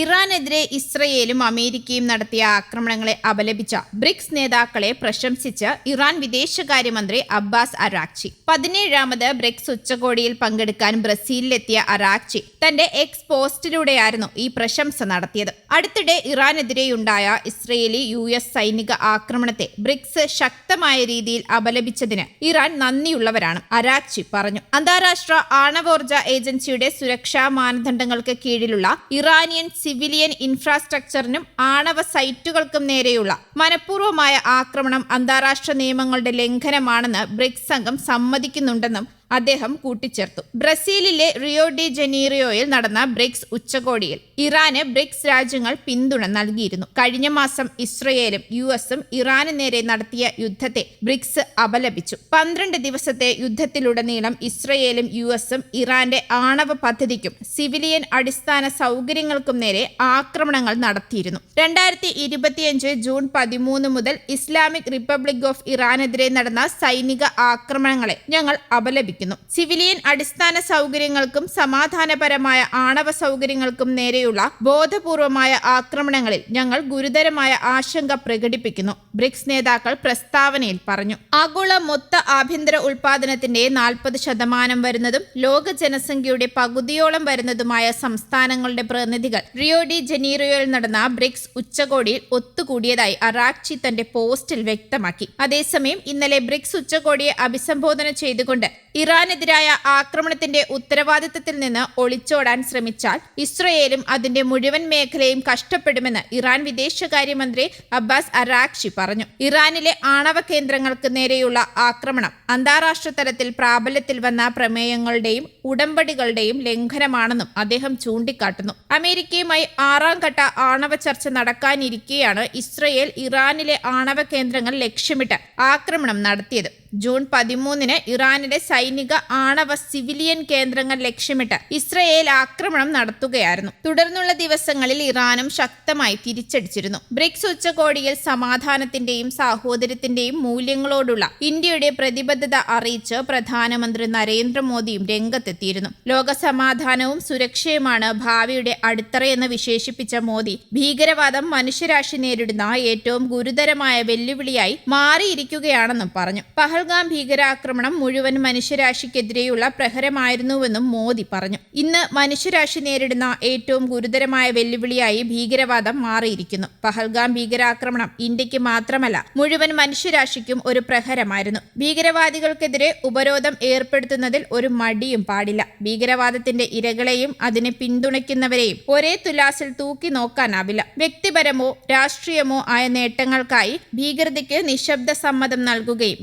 ഇറാനെതിരെ ഇസ്രയേലും അമേരിക്കയും നടത്തിയ ആക്രമണങ്ങളെ അപലപിച്ച ബ്രിക്സ് നേതാക്കളെ പ്രശംസിച്ച് ഇറാൻ വിദേശകാര്യമന്ത്രി അബ്ബാസ് അറാക്ചി പതിനേഴാമത് ബ്രിക്സ് ഉച്ചകോടിയിൽ പങ്കെടുക്കാൻ ബ്രസീലിലെത്തിയ അറാക്ചി തന്റെ എക്സ് പോസ്റ്റിലൂടെയായിരുന്നു ഈ പ്രശംസ നടത്തിയത്. അടുത്തിടെ ഇറാനെതിരെയുണ്ടായ ഇസ്രയേലി യു എസ് സൈനിക ആക്രമണത്തെ ബ്രിക്സ് ശക്തമായ രീതിയിൽ അപലപിച്ചതിന് ഇറാൻ നന്ദിയുള്ളവരാണ് അരാക്ചി പറഞ്ഞു. അന്താരാഷ്ട്ര ആണവോർജ ഏജൻസിയുടെ സുരക്ഷാ മാനദണ്ഡങ്ങൾക്ക് കീഴിലുള്ള ഇറാനിയൻ സിവിലിയൻ ഇൻഫ്രാസ്ട്രക്ചറിനും ആണവ സൈറ്റുകൾക്കും നേരെയുള്ള മനഃപൂർവമായ ആക്രമണം അന്താരാഷ്ട്ര നിയമങ്ങളുടെ ലംഘനമാണെന്ന് ബ്രിക്സ് സംഘം സമ്മതിക്കുന്നുണ്ടെന്നും അദ്ദേഹം കൂട്ടിച്ചേർത്തു. ബ്രസീലിലെ റിയോ ഡി ജനീറിയോയിൽ നടന്ന ബ്രിക്സ് ഉച്ചകോടിയിൽ ഇറാന് ബ്രിക്സ് രാജ്യങ്ങൾ പിന്തുണ നൽകിയിരുന്നു. കഴിഞ്ഞ മാസം ഇസ്രയേലും യു എസും ഇറാന് നേരെ നടത്തിയ യുദ്ധത്തെ ബ്രിക്സ് അപലപിച്ചു. പന്ത്രണ്ട് ദിവസത്തെ യുദ്ധത്തിലുടനീളം ഇസ്രയേലും യു എസും ഇറാന്റെ ആണവ പദ്ധതിക്കും സിവിലിയൻ അടിസ്ഥാന സൗകര്യങ്ങൾക്കും നേരെ ആക്രമണങ്ങൾ നടത്തിയിരുന്നു. രണ്ടായിരത്തി ഇരുപത്തിയഞ്ച് ജൂൺ പതിമൂന്ന് മുതൽ ഇസ്ലാമിക് റിപ്പബ്ലിക് ഓഫ് ഇറാനെതിരെ നടന്ന സൈനിക ആക്രമണങ്ങളെ ഞങ്ങൾ അപലപിക്കുന്നു. സിവിലിയൻ അടിസ്ഥാന സൗകര്യങ്ങൾക്കും സമാധാനപരമായ ആണവ സൗകര്യങ്ങൾക്കും നേരെയുള്ള ബോധപൂർവമായ ആക്രമണങ്ങളിൽ ഞങ്ങൾ ഗുരുതരമായ ആശങ്ക പ്രകടിപ്പിക്കുന്നു ബ്രിക്സ് നേതാക്കൾ പ്രസ്താവനയിൽ പറഞ്ഞു. ആഗോള മൊത്ത ആഭ്യന്തര ഉൽപാദനത്തിന്റെ നാൽപ്പത് ശതമാനം വരുന്നതും ലോക ജനസംഖ്യയുടെ പകുതിയോളം വരുന്നതുമായ സംസ്ഥാനങ്ങളുടെ പ്രതിനിധികൾ റിയോ ഡി ജനീറോയിൽ നടന്ന ബ്രിക്സ് ഉച്ചകോടിയിൽ ഒത്തുകൂടിയതായി അറാക്ചി തന്റെ പോസ്റ്റിൽ വ്യക്തമാക്കി. അതേസമയം ഇന്നലെ ബ്രിക്സ് ഉച്ചകോടിയെ അഭിസംബോധന ചെയ്തുകൊണ്ട് ഇറാനെതിരായ ആക്രമണത്തിന്റെ ഉത്തരവാദിത്തത്തിൽ നിന്ന് ഒളിച്ചോടാൻ ശ്രമിച്ചാൽ ഇസ്രയേലും അതിന്റെ മുഴുവൻ മേഖലയും കഷ്ടപ്പെടുമെന്ന് ഇറാൻ വിദേശകാര്യമന്ത്രി അബ്ബാസ് അറാക്ഷി പറഞ്ഞു. ഇറാനിലെ ആണവ കേന്ദ്രങ്ങൾക്ക് നേരെയുള്ള ആക്രമണം അന്താരാഷ്ട്ര തലത്തിൽ പ്രാബല്യത്തിൽ വന്ന പ്രമേയങ്ങളുടെയും ഉടമ്പടികളുടെയും ലംഘനമാണെന്നും അദ്ദേഹം ചൂണ്ടിക്കാട്ടുന്നു. അമേരിക്കയുമായി ആറാം ഘട്ട ആണവ ചർച്ച നടക്കാനിരിക്കെയാണ് ഇസ്രയേൽ ഇറാനിലെ ആണവ കേന്ദ്രങ്ങൾ ലക്ഷ്യമിട്ട് ആക്രമണം നടത്തിയത്. ജൂൺ പതിമൂന്നിന് ഇറാനിലെ സൈനിക ആണവ സിവിലിയൻ കേന്ദ്രങ്ങൾ ലക്ഷ്യമിട്ട് ഇസ്രയേൽ ആക്രമണം നടത്തുകയായിരുന്നു. തുടർന്നുള്ള ദിവസങ്ങളിൽ ഇറാനും ശക്തമായി തിരിച്ചടിച്ചിരുന്നു. ബ്രിക്സ് ഉച്ചകോടിയിൽ സമാധാനത്തിന്റെയും സാഹോദര്യത്തിന്റെയും മൂല്യങ്ങളോടുള്ള ഇന്ത്യയുടെ പ്രതിബദ്ധത അറിയിച്ച് പ്രധാനമന്ത്രി നരേന്ദ്രമോദിയും രംഗത്തെത്തിയിരുന്നു. ലോക സമാധാനവും സുരക്ഷയുമാണ് ഭാവിയുടെ അടിത്തറയെന്ന് വിശേഷിപ്പിച്ച മോദി ഭീകരവാദം മനുഷ്യരാശി നേരിടുന്ന ഏറ്റവും ഗുരുതരമായ വെല്ലുവിളിയായി മാറിയിരിക്കുകയാണെന്നും പറഞ്ഞു. പഹൽഗാം ഭീകരാക്രമണം മുഴുവൻ മനുഷ്യരാശിക്കെതിരെയുള്ള പ്രഹരമായിരുന്നുവെന്നും മോദി പറഞ്ഞു. ഇന്ന് മനുഷ്യരാശി നേരിടുന്ന ഏറ്റവും ഗുരുതരമായ വെല്ലുവിളിയായി ഭീകരവാദം മാറിയിരിക്കുന്നു. പഹൽഗാം ഭീകരാക്രമണം ഇന്ത്യയ്ക്ക് മാത്രമല്ല മുഴുവൻ മനുഷ്യരാശിക്കും ഒരു പ്രഹരമായിരുന്നു. ഭീകരവാദികൾക്കെതിരെ ഉപരോധം ഏർപ്പെടുത്തുന്നതിൽ ഒരു മടിയും പാടില്ല. ഭീകരവാദത്തിന്റെ ഇരകളെയും അതിനെ പിന്തുണയ്ക്കുന്നവരെയും ഒരേ തുലാസിൽ തൂക്കി നോക്കാനാവില്ല. വ്യക്തിപരമോ രാഷ്ട്രീയമോ ആയ നേട്ടങ്ങൾക്കായി ഭീകരതയ്ക്ക് നിശബ്ദ സമ്മതം നൽകുകയും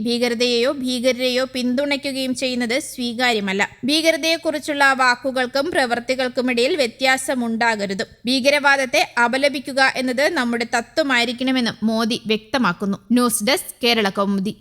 ഭീകരതയെയോ ഭീകരരെയോ പിന്തുണയ്ക്കുകയും ചെയ്യുന്നത് സ്വീകാര്യമല്ല. ഭീകരതയെക്കുറിച്ചുള്ള വാക്കുകൾക്കും പ്രവൃത്തികൾക്കുമിടയിൽ വ്യത്യാസമുണ്ടാകരുത്. ഭീകരവാദത്തെ അപലപിക്കുക എന്നത് നമ്മുടെ തത്വമായിരിക്കണമെന്നും മോദി വ്യക്തമാക്കുന്നു. News desk Kerala Kaumudi.